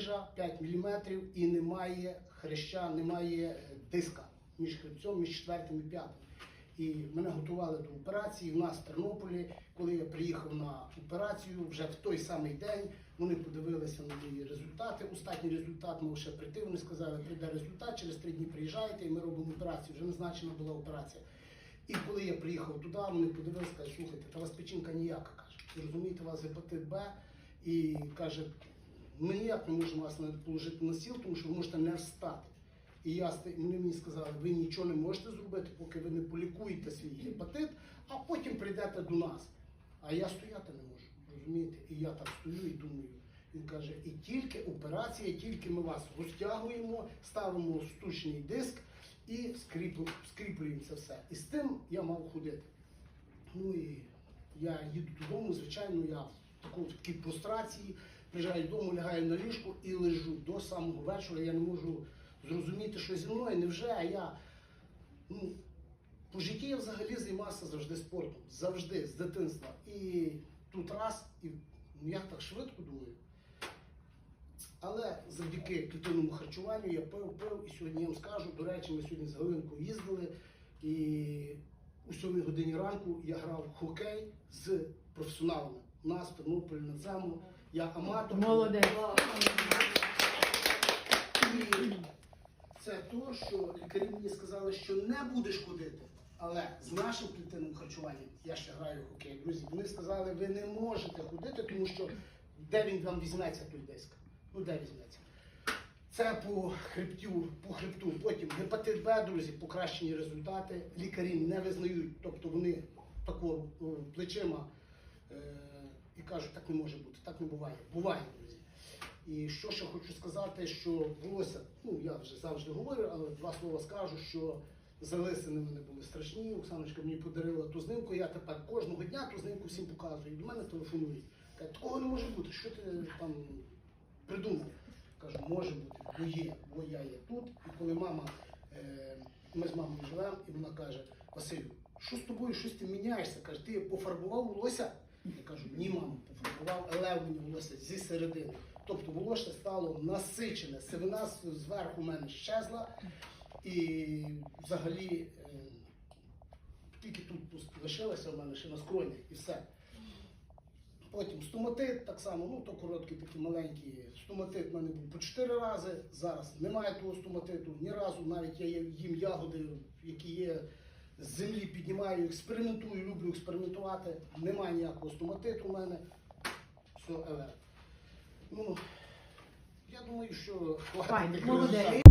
грижа 5 мм і немає хряща, немає е, диска між хребцем, між четвертим і п'ятим. І мене готували до операції. У нас в Тернополі, коли я приїхав на операцію, вже в той самий день вони подивилися на мої результати. Остатній результат мав ще прийти. Вони сказали, прийде результат, через три дні приїжджаєте, і ми робимо операцію. Вже назначена була операція. І коли я приїхав туди, вони подивилися, кажуть, слухайте, та у вас печінка ніяка каже. Розумієте, у вас гепатит Б. І каже, ми ніяк не можемо вас положити на стіл, тому що ви можете не встати. І я вони мені сказали, ви нічого не можете зробити, поки ви не полікуєте свій гепатит, а потім прийдете до нас. А я стояти не можу, розумієте? І я так стою і думаю. Він каже, і тільки операція, тільки ми вас розтягуємо, ставимо штучний диск і скріплю- скріплюємо це все. І з тим я мав ходити. Ну і я їду додому, звичайно, я в такій прострації, приїжджаю додому, лягаю на ліжку і лежу до самого вечора. Я не можу зрозуміти, що зі мною невже я. Ну, по житті я взагалі займався завжди спортом. Завжди, з дитинства. І тут раз, і ну, я так швидко думаю. Але завдяки клітинному харчуванню я пив, пив, і сьогодні я вам скажу, до речі, ми сьогодні з Галинкою їздили, і у 7 годині ранку я грав в хокей з професіоналами. У нас Тернополі на цьому. Я аматор. Молодець. І це то, що лікарі мені сказали, що не будеш ходити. Але з нашим клітинним харчуванням я ще граю в хокей. Друзі, вони сказали, ви не можете ходити, тому що де він вам візьметься той диск? Ну де візьметься? Це по хребтю, по хребту. Потім гепатит Б, друзі, покращені результати. Лікарі не визнають, тобто вони тако е, плечима е, і кажуть, так не може бути, так не буває. Буває, друзі. І що ще хочу сказати, що волосся, ну я вже завжди говорю, але два слова скажу, що залисини вони були страшні. Оксаночка мені подарила ту знимку, я тепер кожного дня ту знимку всім показую. І до мене телефонують. Кажуть, такого не може бути. Що ти там придумав? Кажу, може бути, бо є, бо я є тут. І коли мама, е, ми з мамою живемо, і вона каже, Василю, що з тобою, щось ти міняєшся? Каже, ти пофарбував волосся? Я кажу, ні, мамо, пофарбував, але мені волосся зі середини. Тобто волосся стало насичене, сивина зверху в мене щезла, і взагалі е, тільки тут лишилося в мене ще на скроні і все. Потім стоматит так само, ну то короткі такі маленькі. Стоматит в мене був по 4 рази. Зараз немає того стоматиту. Ні разу навіть я їм ягоди, які є з землі, піднімаю, експериментую, люблю експериментувати. Немає ніякого стоматиту у мене. Все, еле. Ну, я думаю, що молодець. результатів.